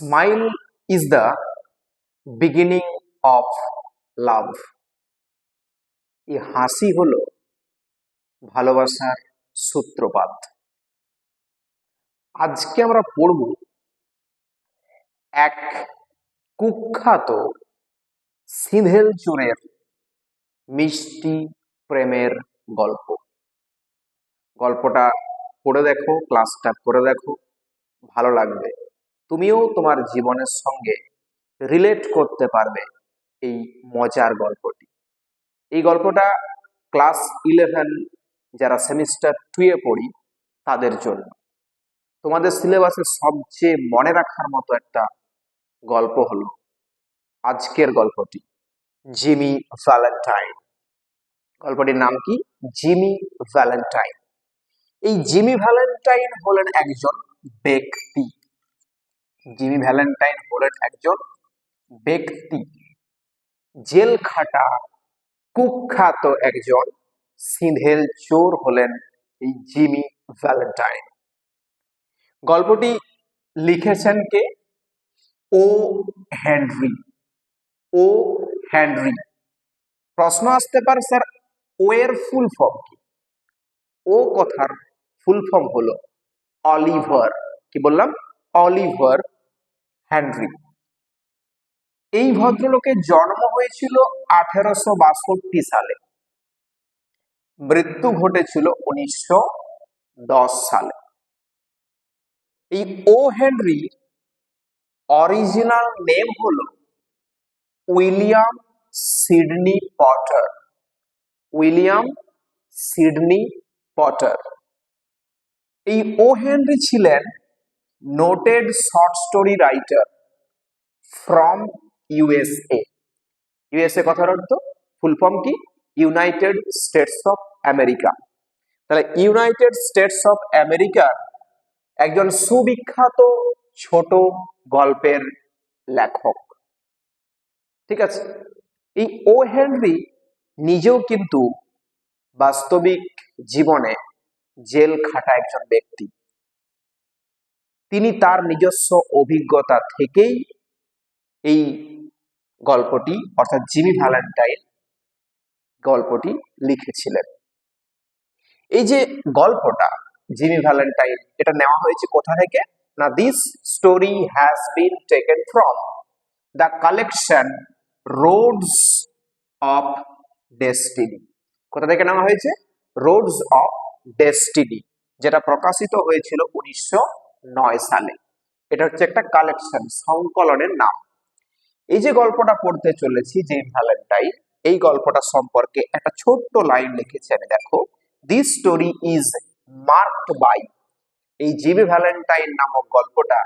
Smile is the beginning of love এই হাসি হলো ভালোবাসার সূত্রপাত। আজকে আমরা পড়ব এক কুখ্যাত সিঁধেল চোরের মিষ্টি প্রেমের গল্প। গল্পটা পড়ে দেখো ক্লাসটা করে দেখো, ভালো লাগবে। তুমিও তোমার জীবনের সঙ্গে রিলেট করতে পারবে এই মজার গল্পটি। এই গল্পটা ক্লাস ইলেভেন যারা সেমিস্টার টুয়ে পড়ি, তাদের জন্য। তোমাদের সিলেবাসে সবচেয়ে মনে রাখার মতো একটা গল্প হলো আজকের গল্পটি, জিমি ভ্যালেন্টাইন গল্পটির নাম কি? জিমি ভ্যালেন্টাইন এই জিমি ভ্যালেন্টাইন হলেন একজন ব্যক্তি। জিমি ভ্যালেন্টাইন হলেন একজন ব্যক্তি। জেল খাটা কুখ্যাত একজন সিঁধেল চোর হলেন এই জিমি ভ্যালেন্টাইন। গল্পটি লিখেছেন কে? ও হেনরি ও হেনরি প্রশ্ন আসতে পারে, স্যার, ও এর ফুল ফর্ম কি? ও কথার ফুল ফর্ম হলো অলিভার। কি বললাম? অলিভার হেনরি এই ভদ্রলোকের জন্ম হয়েছিল আঠেরোশো বাষট্টি সালে। মৃত্যু ঘটেছিল উনিশশো দশ সালে। এই ও হেনরি অরিজিনাল নেম হল William Sydney Porter. William Sydney Porter. এই ও হেনরি ছিলেন noted short story writer from USA USA কথার অর্থ ফুল ফর্ম কি? ইউনাইটেড স্টেটস অফ আমেরিকা তাহলে ইউনাইটেড স্টেটস অফ আমেরিকার একজন সুবিখ্যাত ছোট গল্পের লেখক। ঠিক আছে? এই ও হেনরি নিজেও কিন্তু বাস্তবিক জীবনে জেল খাটা একজন ব্যক্তি। তিনি তার নিজস্ব অভিজ্ঞতা থেকেই এই গল্পটি, অর্থাৎ জিমি ভ্যালেন্টাইন গল্পটি লিখেছিলেন। এই যে গল্পটা, জিমি ভ্যালেন্টাইন এটা নেওয়া হয়েছে কোথা থেকে? না this story has been taken from the collection Roads of Destiny কোথা থেকে নেওয়া হয়েছে? রোডস অফ ডেস্টিনি যেটা প্রকাশিত হয়েছিল উনিশশো নয় সালে এটা হচ্ছে একটা কালেকশন সংকলনের নাম। এই যে গল্পটা পড়তে চলেছি যে ভ্যালেন্টাইন, এই গল্পটা সম্পর্কে একটা ছোট্ট লাইন লিখেছেন দেখো। This story is marked by এই জিবি ভ্যালেন্টাইন নামক গল্পটা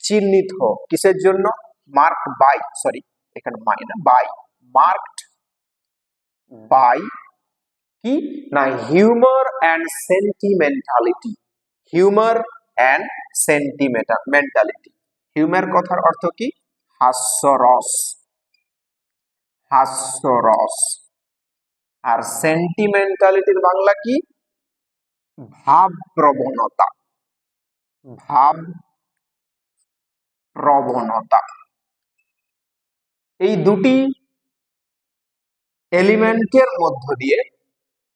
চিহ্নিত কিসের জন্য? মার্ক বাই সরি এখানে মাই না বাই মার্কড বাই কি? না humour and sentimentality humour and sentimental mentality humour কথার অর্থ কি? হাস্যরস। হাস্যরস। আর সেন্টিমেন্টালিটির বাংলা কি? ভাব প্রবণতা ভাব প্রবণতা এই দুটি এলিমেন্টের মধ্য দিয়ে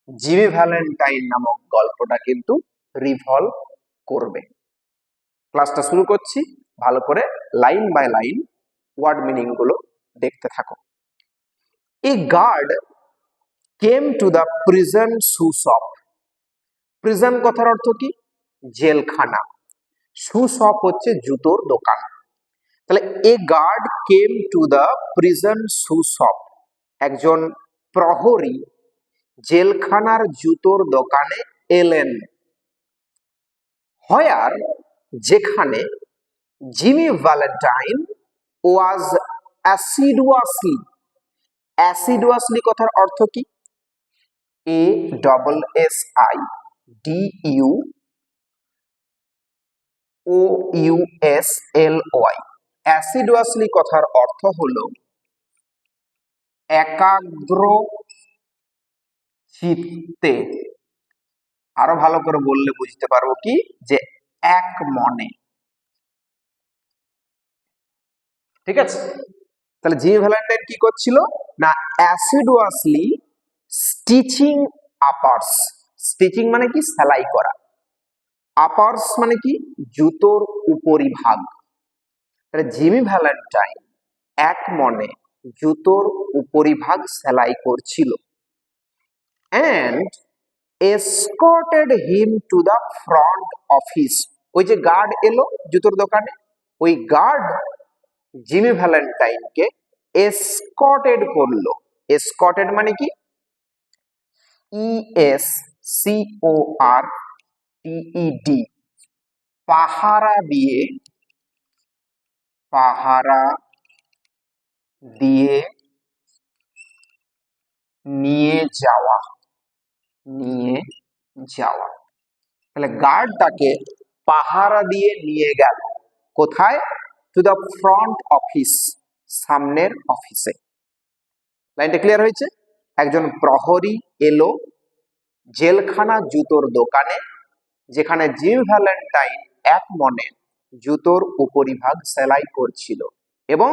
জিমি ভ্যালেন্টাইন নামক গল্পটা কিন্তু রিভলভ করবে। ক্লাসটা শুরু করছি। ভালো করে লাইন বাই লাইন ওয়ার্ড মিনিংগুলো দেখতে থাকো। A guard came to the prison shop prison কথার অর্থ কি? জেলখানা। শপ হচ্ছে জুতোর দোকান। তাহলে a guard came to the prison shop একজন প্রহরী জেলখানার জুতোর দোকানে এলেন। হয়ার যেখানে জিমি ভ্যালেন্টাইন ওয়াজ অ্যাসিডুয়াসলি অ্যাসিডুয়াসলি কথার অর্থ কি? A double S I D U O U S L Y assiduously কথার অর্থ হলো একাগ্র চিত্তে। আরও ভালো করে বললে বুঝতে পারব কি? যে এক মনে। ঠিক আছে? তাহলে জিমি ভ্যালেন্টাইন কি করছিল? না, অ্যাসিডুয়াসলি স্টিচিং আপার্স। স্টিচিং মানে কি? সেলাই করা। আপার্স মানে কি? জুতোর উপরিভাগ। তাহলে জিমি ভ্যালেন্টাইন এক মনে জুতোর উপরিভাগ সেলাই করছিল। And escorted him to the front office ওই যে গার্ড এলো জুতোর দোকানে, ওই গার্ড জিমি ভ্যালেন্টাইনকে এসকটেড করল। এসকর্টেড মানে কি? E S C O R T E D পাহারা দিয়ে পাহারা দিয়ে নিয়ে যাওয়া নিয়ে যাওয়া। তাহলে গার্ড তাকে পাহারা দিয়ে নিয়ে গেল। কোথায়? টু দ্য ফ্রন্ট অফিস সামনের অফিসে লাইনটা ক্লিয়ার হয়েছে? একজন প্রহরী এলো, জেলখানা জুতোর দোকানে, যেখানে জিম ভ্যালেন্টাইন এক মনে জুতোর উপরিভাগ সেলাই করছিল এবং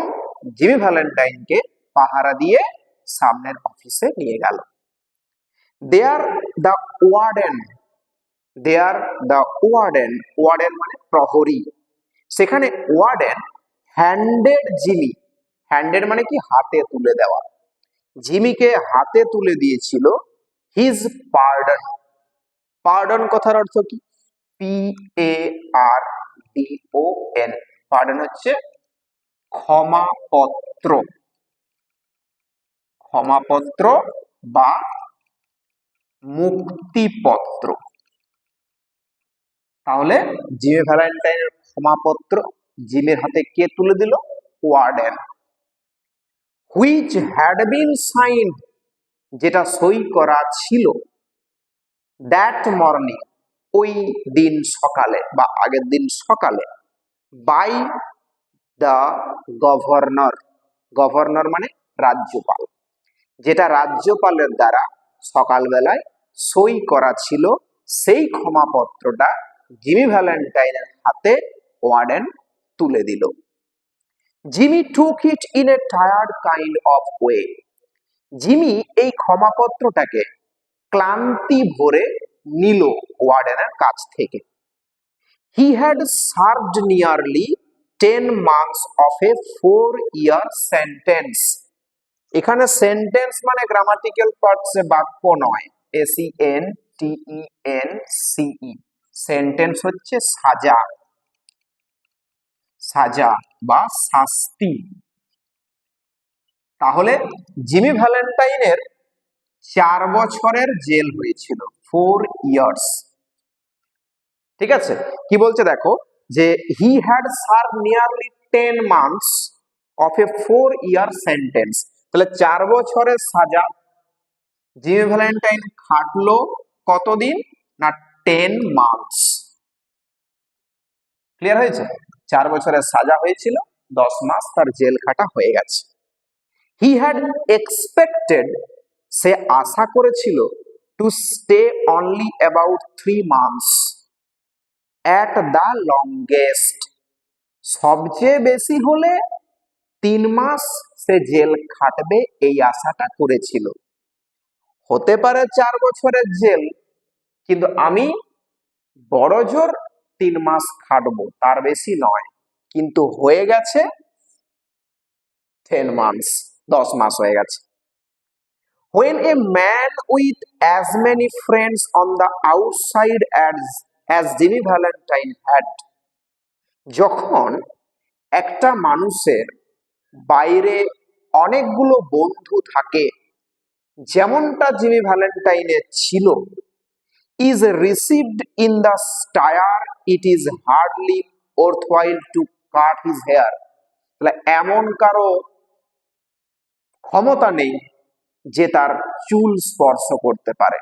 জিমি ভ্যালেন্টাইনকে পাহারা দিয়ে সামনের অফিসে নিয়ে গেল। There the warden there the warden warden মানে প্রহরী। সেখানে ওয়ার্ডেন হ্যান্ডেড জিমি। হ্যান্ডেড মানে কি? হাতে তুলে দেওয়া। জিমিকে হাতে তুলে দিয়েছিল হিজ পার্ডন পার্ডন কথার অর্থ কি? P A R D O N pardon হচ্ছে ক্ষমাপত্র। ক্ষমাপত্র বা মুক্তিপত্র। তাহলে জিমে ভ্যালেন্টাইনের ক্ষমাপত্র জিমের হাতে কে তুলে দিল? Warden which had been signed যেটা সই করা ছিল দ্যাট মর্নিং ওই দিন সকালে বা আগের দিন সকালে বাই দ্য গভর্নর গভর্নর মানে রাজ্যপাল। যেটা রাজ্যপালের দ্বারা সকালবেলায় সই করা ছিল, সেই ক্ষমাপত্রটা জিমি ভ্যালেন্টাইনের হাতে ওয়ার্ডেন তুলে দিল। Jimmy took it in a tired kind of way Jimmy এই ক্ষমাপত্রটাকে ক্লান্তি ভরে নিল ওয়ার্ডেনের কাছ থেকে। He had served nearly ten months of a four year sentence এখানে সেন্টেন্স মানে গ্রামাটিক্যাল পার্টসে বাক্য নয়। S E N T E N C E sentence হচ্ছে সাজা। সাজা বা শাস্তি। তাহলে জিমি ভ্যালেন্টাইনের চার বছরের জেল হয়েছিল ফোর ইয়ার্স ঠিক আছে? কি বলছে দেখো? যে he had serve nearly ten months of a four year sentence তাহলে চার বছরের সাজা জিমি ভ্যালেন্টাইন খাটলো কতদিন? না টেন মান্থস ক্লিয়ার হয়েছে? চার বছরের সাজা হয়েছিল, দশ মাস তার জেল খাটা হয়ে গেছে। হি হ্যাড এক্সপেক্টেড সে আশা করেছিল to stay only about three months at the longest সবচেয়ে বেশি হলে তিন মাস সে জেল খাটবে এই আশাটা করেছিল। হতে পারে চার বছরের জেল কিন্তু আমি বড় জোর তিন মাস খাটবো, তার বেশি নয়। কিন্তু হয়ে গেছে টেন মান্থস দশ মাস হয়ে গেছে। When a man with as many friends on the outside as as Jimmy Valentine had, যখন একটা মানুষের বাইরে অনেকগুলো বন্ধু থাকে, যেমনটা জিমি ভ্যালেন্টাইনের ছিল is received in the stir it is hardly worthwhile to cut his hair তাহলে এমন কারও ক্ষমতা নেই যে তার চুল স্পর্শ করতে পারে।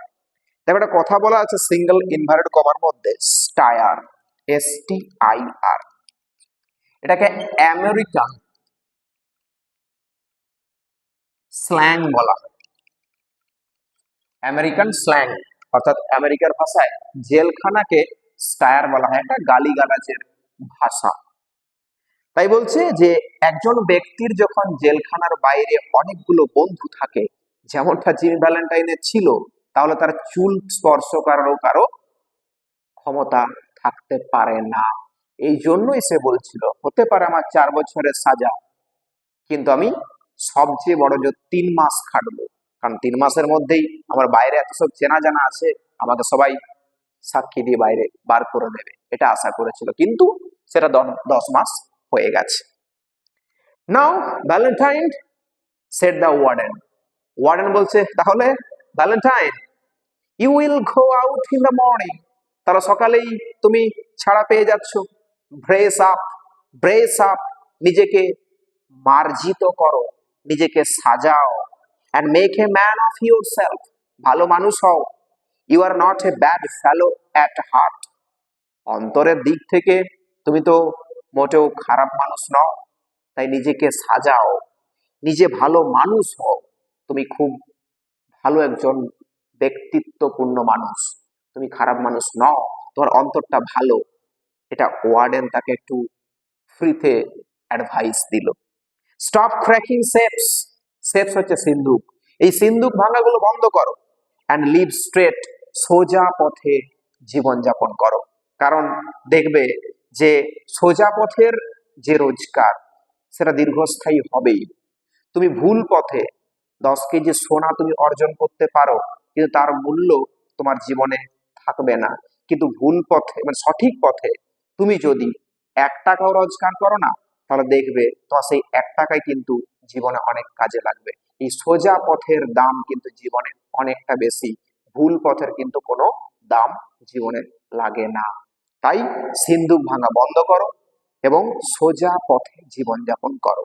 দেখো একটা কথা বলা আছে সিঙ্গেল ইনভার্টেড কমার মধ্যে stir S T I R এটাকে আমেরিকান স্ল্যাং বলা হয়। আমেরিকান স্ল্যাং অর্থাৎ আমেরিকার ভাষায় জেলখানাকে স্টায়ার বলা হয়, একটা গালিগালাজের ভাষা। তাই বলছে যে একজন ব্যক্তির যখন জেলখানার বাইরে অনেকগুলো বন্ধু থাকে, যেমনটা জিমি ভ্যালেন্টাইনের ছিল, তাহলে তার চুল স্পর্শ করারও কারও ক্ষমতা থাকতে পারে না। এই জন্যই সে বলছিল, হতে পারে আমার চার বছরের সাজা, কিন্তু আমি সবচেয়ে বড় যে তিন মাস খাটবো। কারণ তিন মাসের মধ্যেই আমার বাইরে এত সব চেনা জানা আছে, আমাকে সবাই সাক্ষী দিয়ে বাইরে বার করে দেবে। এটা আশা করেছিল। কিন্তু সেটা দশ মাস হয়ে গেছে। Now Valentine said the warden warden বলছে, তাহলে Valentine you will go out in the morning তারা সকালেই তুমি ছাড়া পেয়ে যাচ্ছ। ব্রেস আপ ব্রেস আপ নিজেকে মার্জিত করো। নিজেকে সাজাও। And make a man of your self ভালো মানুষ হও। You are not a bad fellow at heart অন্তরের দিক থেকে তুমি তো মোটেও খারাপ মানুষ নও, তাই নিজেকে সাজাও। নিজে ভালো মানুষ হও। তুমি খুব ভালো একজন ব্যক্তিত্বপূর্ণ মানুষ। তুমি খারাপ মানুষ নও। তোমার অন্তরটা ভালো। এটা ওয়ার্ডেন তাকে একটু ফ্রিতে অ্যাডভাইস দিল। স্টপ ক্র্যাকিং সেপস সেপস হচ্ছে সিন্ধুক এই সিন্ধুক ভাঙাগুলো বন্ধ করো অ্যান্ড লিভ স্ট্রেট সোজা পথে জীবনযাপন করো। কারণ দেখবে যে সোজা পথের যে রোজগার, সেটা দীর্ঘস্থায়ী হবেই। তুমি ভুল পথে দশ কেজি সোনা তুমি অর্জন করতে পারো, কিন্তু তার মূল্য তোমার জীবনে থাকবে না। কিন্তু ভুল পথে মানে সঠিক পথে তুমি যদি এক টাকাও রোজগার করো না, তাহলে দেখবে তোমার সেই এক টাকায় কিন্তু জীবনে অনেক কাজে লাগবে। এই সোজা পথের দাম কিন্তু জীবনে অনেকটা বেশি, ভুল পথের কিন্তু কোনো দাম জীবনে লাগে না। তাই সিন্ধুক ভাঙা বন্ধ করো এবং সোজা পথে জীবনযাপন করো।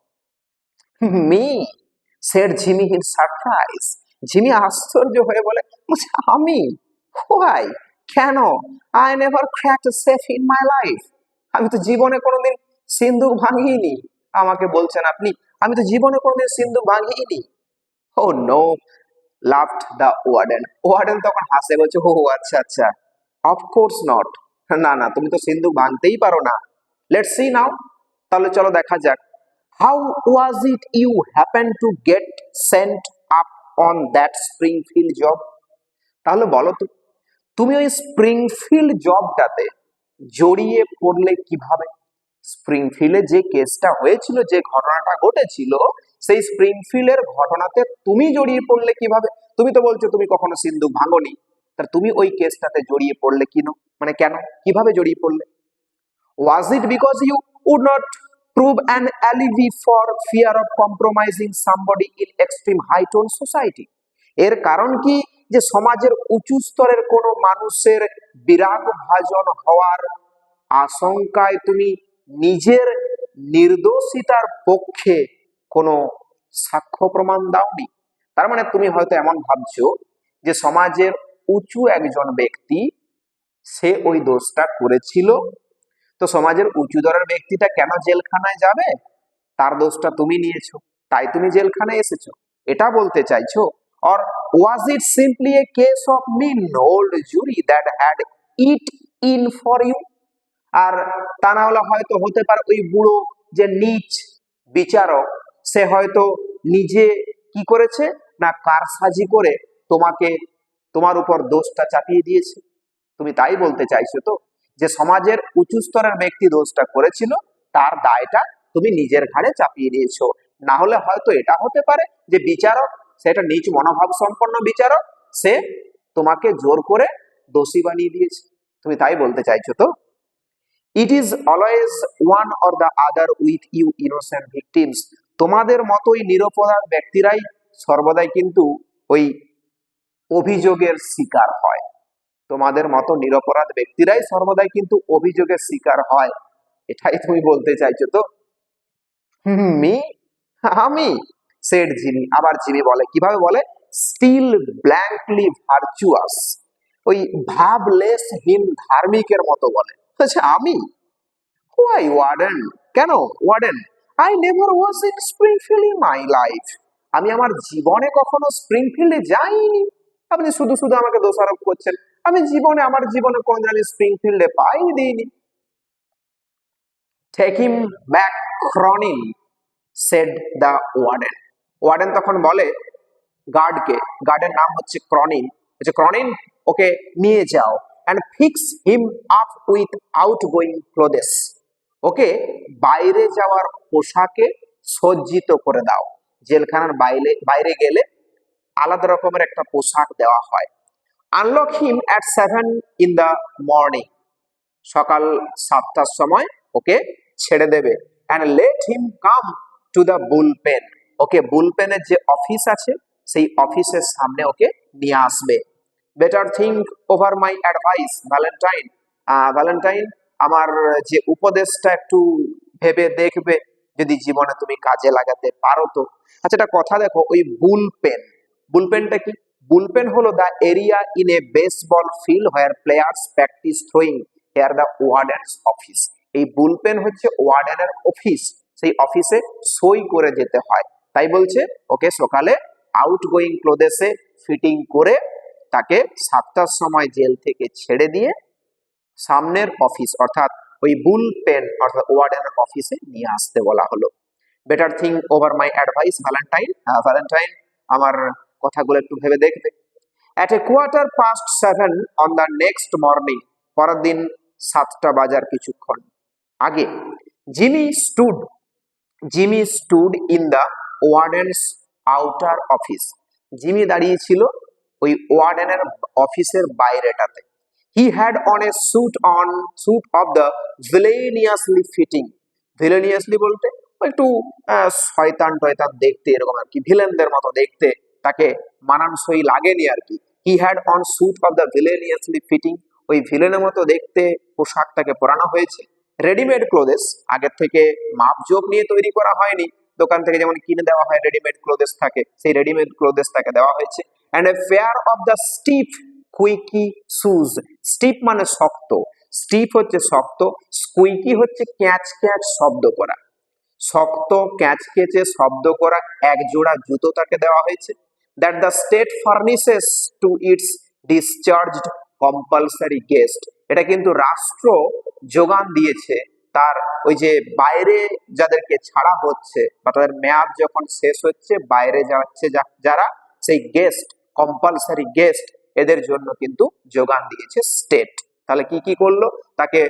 Me said Jimmy in surprise. Jimmy আশ্চর্য হয়ে বলে আমি? হোয়াই? কেন? I never cracked safe in my life আমি তো জীবনে কোনোদিন সিন্ধুক ভাঙিনি আমাকে বলছেন আপনি আমি তো জীবনে কোনোদিন সিন্ধু ভাঙিনি। ও no laughed the warden warden তখন হাসে, বলছে ও আচ্ছা আচ্ছা। অফকোর্স নট না না, তুমি তো সিন্ধুক ভাঙতেই পারো না। লেটস সি নাও তাহলে চলো দেখা যাক। How was it you happen to get sent up on that Springfield job তাহলে বলো তো, তুমি ওই স্প্রিংফিল্ড জবটাতে জড়িয়ে পড়লে কীভাবে? স্প্রিংফিল্ডে যে কেসটা হয়েছিল, যে ঘটনাটা ঘটেছিল, সেই স্প্রিংফিল্ডের ঘটনাতে তুমি জড়িয়ে পড়লে কীভাবে? তুমি তো বলছো তুমি কখনো সিন্ধু ভাঙনি। তা তুমি ওই কেসটাতে জড়িয়ে পড়লে কিনো? মানে কেন? কীভাবে জড়িয়ে পড়লে? It because you would not prove an alibi for fear of compromising somebody in extreme high tone society? এর কারণ কি? যে সমাজের উঁচু স্তরের কোনো মানুষের বিরাগ ভাজন হওয়ার আশঙ্কায় তুমি নিজের নির্দোষিতার পক্ষে কোনো সাক্ষ্য প্রমাণ দাওনি। তার মানে তুমি হয়তো এমন ভাবছ যে সমাজের উঁচু একজন ব্যক্তি, সে ওই দোষটা করেছিল। তো সমাজের উঁচু দরের ব্যক্তিটা কেন জেলখানায় যাবে? তার দোষটা তুমি নিয়েছো, তাই তুমি জেলখানায় এসেছ। এটা বলতে চাইছো? Or was it simply a case of mean old jury that had it in for you আর তা না হলে হয়তো হতে পারে ওই বুড়ো যে নিচ বিচারক, সে হয়তো নিজে কি করেছে? না কারসাজি করে তোমাকে, তোমার উপর দোষটা চাপিয়ে দিয়েছে। তুমি তাই বলতে চাইছো তো? যে সমাজের উঁচু স্তরের ব্যক্তি দোষটা করেছিল, তার দায়টা তুমি নিজের ঘাড়ে চাপিয়ে দিয়েছ। না হলে হয়তো এটা হতে পারে যে বিচারক সেটা নিচ মনোভাব সম্পন্ন বিচারক, সে তোমাকে জোর করে দোষী বানিয়ে দিয়েছে। তুমি তাই বলতে চাইছো তো? It is always one or the other with you innocent victims তোমাদের মতোই নিরপরাধ ব্যক্তিরাই সর্বদাই কিন্তু ওই অভিযোগের শিকার হয়। তোমাদের মতো নিরপরাধ ব্যক্তিরাই সর্বদাই কিন্তু অভিযোগের শিকার হয়। এটাই তুমি বলতে চাইছো তো? মি? আমি সেট জিমি আবার জিমি বলে। কীভাবে বলে? স্টিল ব্ল্যাঙ্কলি ভার্চুয়াস ওই ভাবলেসহীন ধার্মিকের মতো বলে। আচ্ছা আমি? হোয়াই ওয়ার্ডেন কেন warden I never was in Springfield in my life আমি আমার জীবনে কখনো স্প্রিংফিল্ডে যাইনি। আপনি শুধু শুধু আমাকে দোষারোপ করছেন। আমি জীবনে, আমার জীবনে কোনোদিন আমি স্প্রিংফিল্ডে পাই দিইনি। Take back Cronin said the warden warden তখন বলে গার্ডকে গার্ডের নাম হচ্ছে ক্রনিন হচ্ছে ক্রনিন, ওকে নিয়ে যাও and fix him up with outgoing clothes ওকে বাইরে যাওয়ার পোশাকে সজ্জিত করে দাও। জেলখানার বাইরে বাইরে গেলে আলাদা রকমের একটা পোশাক দেওয়া হয়। Unlock him at seven in the morning সকাল সাতটার সময় ওকে ছেড়ে দেবে and let him come to the bull pen okay bull পেনের যে অফিস আছে, সেই অফিসের সামনে ওকে নিয়ে আসবে। Better think over my advice Valentine Valentine আমার যে উপদেশটা একটু ভেবে দেখবে, যদি জীবনে তুমি কাজে লাগাতে পারো তো। আচ্ছা একটা কথা দেখো, ওই বুল পেন বুল পেনটা কি? বুল পেন হলো the area in a baseball field where players practise throwing here the warden's office এই বুল পেন হচ্ছে ওয়ার্ডেনের অফিস সেই অফিসে সই করে যেতে হয়। তাই বলছে, ওকে, সকালে আউট গোয়িং ক্লোদেসে ফিটিং করে তাকে সাতটার সময় জেল থেকে ছেড়ে দিয়ে সামনের অফিস অর্থাৎ ওই বুল পেন অর্থাৎ ওয়ার্ডেনের অফিসে নিয়ে আসতে বলা হলো। Better thing over my advice Valentine Valentine আমার কথাগুলো একটু ভেবে দেখবে। At a quarter past seven on the next morning পরের দিন সাতটা বাজার কিছুক্ষণ আগে Jimmy stood Jimmy stood in the warden's outer office Jimmy দাঁড়িয়েছিল ওই ওয়ার্ডেনের অফিসের বাইরেটাতে। He had on a suit on suit of the villainously fitting villainously বলতে একটু শয়তান টয়তান দেখতে এরকম আর কি ভিলেনদের মতো দেখতে, তাকে মানানসই লাগেনি আর কি। He had on suit of the villainously fitting ওই ভিলেনের মতো দেখতে পোশাকটাকে পরানো হয়েছে। রেডিমেড ক্লোদেস আগের থেকে মাপজোক নিয়ে তৈরি করা হয়নি। দোকান থেকে যেমন কিনে দেওয়া হয় রেডিমেড ক্লোদেস থাকে, সেই রেডিমেড ক্লোদেস তাকে দেওয়া হয়েছে। And a pair of the stiff squeaky shoes stiff মানে শক্ত। স্টিপ হচ্ছে শক্ত স্কুইকি হচ্ছে ক্যাচ ক্যাচ শব্দ করা। শক্ত, ক্যাচ কেচে শব্দ করা, এক জোড়া জুতো তাকে দেওয়া হয়েছে। That the state furnishes to its discharged compulsory guests এটা কিন্তু রাষ্ট্র যোগান দিয়েছে তার ওই যে বাইরে যাদেরকে ছাড়া হচ্ছে বা তাদের মেয়াদ যখন শেষ হচ্ছে, বাইরে যাচ্ছে যারা সেই গেস্ট কম্পালসারি গেস্ট এদের জন্য কিন্তু যোগান দিয়েছে স্টেট তাহলে কি কি করল? তাকে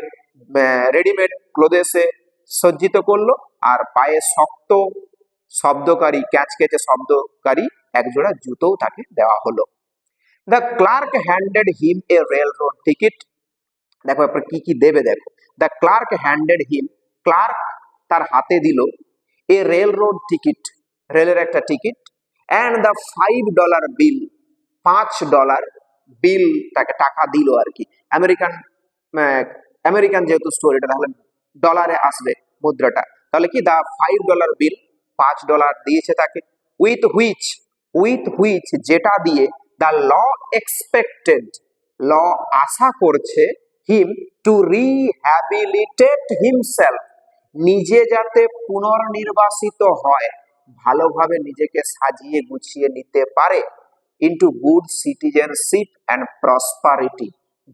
রেডিমেড ক্লোদেসে সজ্জিত করল আর পায়ে শক্ত শব্দকারী ক্যাচ কেচে শব্দকারী একজোড়া জুতোও তাকে দেওয়া হলো। The clerk handed him a railroad ticket দেখো, এরপর কি কি দেবে, দেখো। The clerk handed him clerk তার হাতে দিল এ রেল রোড টিকিট রেলের একটা ticket and the five dollar bill পাঁচ ডলার বিল তাকে টাকা দিল আর কি। আমেরিকান আমেরিকান যেহেতু স্টোরিটা তাহলে ডলারে আসবে মুদ্রাটা। তাহলে কি? দা ফাইভ ডলার বিল পাঁচ ডলার দিয়েছে তাকে। উইথ হুইচ উইথ হুইচ যেটা দিয়ে দ্য ল এক্সপেক্টেড ল আশা করছে হিম টু রিহ্যাবিলিটেট হিমসেলফ নিজে যাতে পুনর্নির্বাসিত হয়, ভালোভাবে নিজেকে সাজিয়ে গুছিয়ে নিতে পারে into good citizenship and prosperity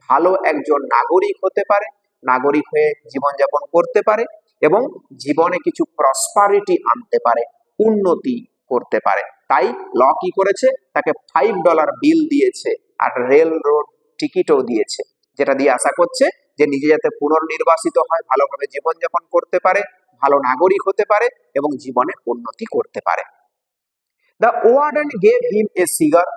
ভালো একজন নাগরিক হতে পারে, নাগরিক হয়ে জীবনযাপন করতে পারে এবং জীবনে কিছু প্রসপারিটি আনতে পারে, উন্নতি করতে পারে। তাই ল কি করেছে? তাকে ফাইভ ডলার বিল দিয়েছে আর রেল রোড টিকিটও দিয়েছে। যেটা দিয়ে আশা করছে যে নিজে যাতে পুনর্নির্বাসিত হয়, ভালোভাবে জীবনযাপন করতে পারে, ভালো নাগরিক হতে পারে এবং জীবনে উন্নতি করতে পারে। The warden gave him a cigar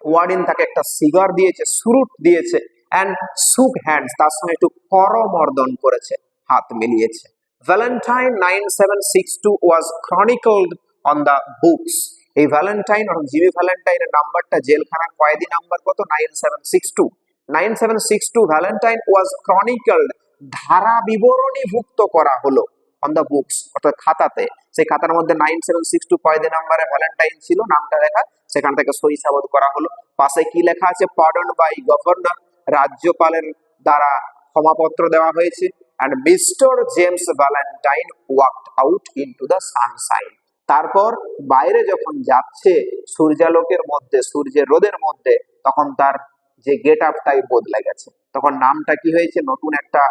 warden তাকে একটা সিগার দিয়েছে সুরুট দিয়েছে অ্যান্ড সুক হ্যান্ডস তার সঙ্গে একটু করমর্দন করেছে, হাত মিলিয়েছে। Valentine nine seven six two was chronicled on the books এই ভ্যালেন্টাইন অর্থাৎ জিমি ভ্যালেন্টাইনের নাম্বারটা জেলখানার কয়েদি নাম্বার কত? Nine seven six two nine seven six two Valentine was chronicled ধারা বিবরণীভুক্ত করা হলো অন দ্য বুকস অর্থাৎ খাতাতে। সেই খাতার মধ্যে নাইন সেভেন সিক্স টু কয়েদি নাম্বারে ভ্যালেন্টাইন ছিল, নামটা লেখা, সেখান থেকে সই সাবত করা হলো। পাশে কি লেখা আছে? পার্ডন বাই গভর্নর রাজ্যপালের দ্বারা ক্ষমাপত্র দেওয়া হয়েছে। And mister James Valentine walked out into the sunshine তারপর বাইরে যখন যাচ্ছে, সূর্যালোকের মধ্যে, সূর্যের রোদের মধ্যে, তখন তার যে গেট আপটাই বদলে গেছে তখন নামটা কি হয়েছে? নতুন একটা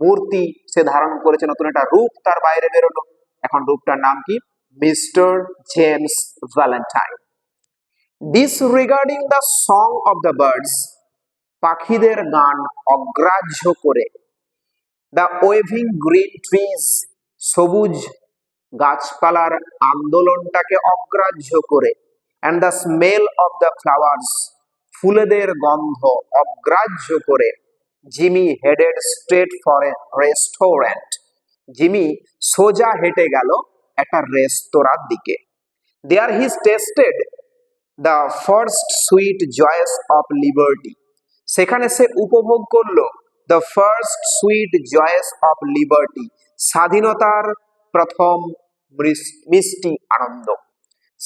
মূর্তি সে ধারণ করেছে, নতুন একটা রূপ তার বাইরে বেরোলো। এখন রূপটার নাম কি? Mister James Valentine. Disregarding the song of the birds পাখিদের গান অগ্রাহ্য করে। দ্য ওয়েভিং গ্রিন ট্রিজ সবুজ গাছপালার আন্দোলনটাকে অগ্রাহ্য করে। And the smell of the flowers ফুলেদের গন্ধ অগ্রাহ্য করে। Jimmy headed straight for restaurant. Jimmy সোজা হেঁটে গেল একটা রেস্তোরাঁর দিকে। There his tasted the first sweet joys of liberty সেখানে সে উপভোগ করল the first sweet joys of liberty স্বাধীনতার প্রথম মিষ্টি আনন্দ।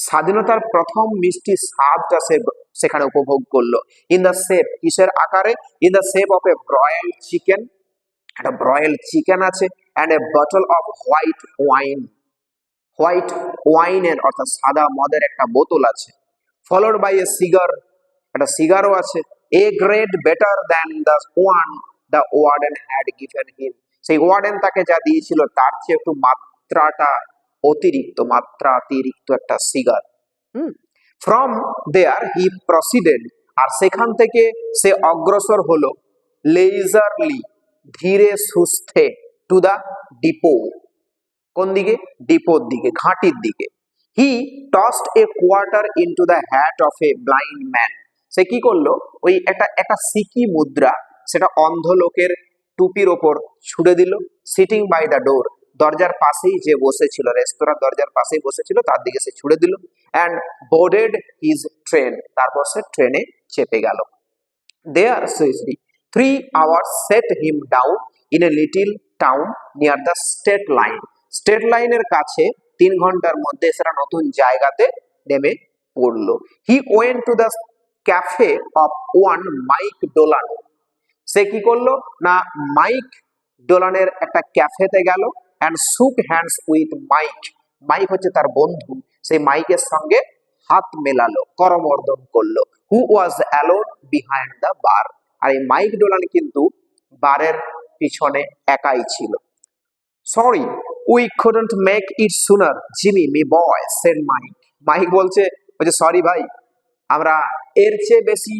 স্বাধীনতার প্রথম মিষ্টি স্বাদটা সে সেখানে উপভোগ করল। ইন দ্য শেপ কিসের আকারে? In the shape of a broil chicken একটা ব্রয়েল চিকেন আছে and a bottle of white wine white ওয়াইনের অর্থাৎ সাদা মদের একটা বোতল আছে। ফলোড বাই এ সিগার একটা সিগারও আছে। A grade better than the one the warden had given him সেই ওয়ার্ডেন তাকে যা দিয়েছিল, তার চেয়ে একটু মাত্রাটা অতিরিক্ত মাত্রা, অতিরিক্ত একটা cigar hmm? From there he proceeded আর সেখান থেকে সে অগ্রসর হলো লেজারলি ধীরে সুস্থে টু দা ডিপো কোন দিকে? ডিপোর দিকে, ঘাঁটির দিকে। He tossed a quarter into the hat of a blind man সে কি করল? ওই একটা একটা সিকি মুদ্রা, সেটা অন্ধ লোকের টুপির ওপর ছুড়ে দিল সিটিং বাই দ্য ডোর দরজার পাশেই যে বসেছিল রেস্তোরাঁ দরজার পাশেই বসেছিল তার দিকে সে ছুড়ে দিল অ্যান্ড বোর্ডেড হিজ ট্রেন তারপর সে ট্রেনে চেপে গেল। There, Sri, three hours set him down in a little town near the state line. State লাইনের কাছে তিন ঘণ্টার মধ্যে সেটা নতুন জায়গাতে নেমে পড়ল। He went to the cafe of one Mike Dolan সে কি করল? না মাইক ডোলানের একটা ক্যাফেতে গেল। And shook hands with Mike Mike হচ্ছে তার বন্ধু। সেই মাইকের সঙ্গে হাত মেলালো, করমর্দন করল। Who was alone behind the bar আর এই মাইক ডোলান কিন্তু বারের পিছনে একাই ছিল। Sorry we couldn't make it sooner Jimmy me boy said Mike Mike বলছে বলছে সরি ভাই, আমরা এর চেয়ে বেশি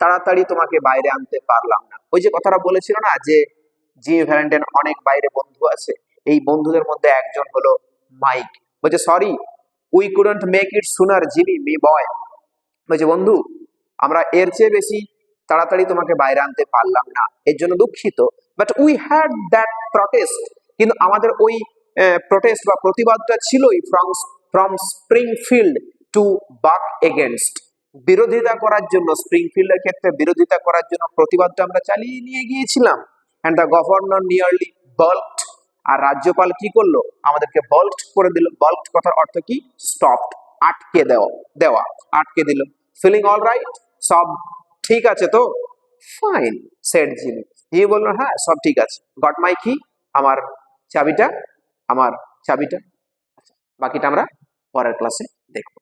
তাড়াতাড়ি তোমাকে বাইরে আনতে পারলাম না। ওই যে কথাটা বলেছিল না, যে জিমি ভ্যালেন্টাইন অনেক বাইরে বন্ধু আছে। এই বন্ধুদের মধ্যে একজন হলো মাইক। বলছে, sorry we couldn't make it sooner Jimmy, me boy. বলছে, বন্ধু, আমরা এর চেয়ে বেশি তাড়াতাড়ি তোমাকে বাইরে আনতে পারলাম না। এর জন্য দুঃখিত but we had that protest কিন্তু আমাদের ওই প্রটেস্ট বা প্রতিবাদটা ছিলই from from Springfield to buck against বিরোধিতা করার জন্য স্প্রিংফিল্ডের ক্ষেত্রে বিরোধিতা করার জন্য প্রতিবাদটা আমরা চালিয়ে নিয়ে গিয়েছিলাম। And the governor nearly blocked আর রাজ্যপাল কি করল? আমাদেরকে বল্ট করে দিল। বল্কড কথার অর্থ কি? স্টপড আটকে দেওয়া দেওয়া, আটকে দিল। ফিলিং অল রাইট সব ঠিক আছে তো? ফাইন সেট জিমি জিমি বলল হ্যাঁ সব ঠিক আছে। গট মাই কি আমার চাবিটা? আমার চাবিটা? আচ্ছা বাকিটা আমরা পরের ক্লাসে দেখব।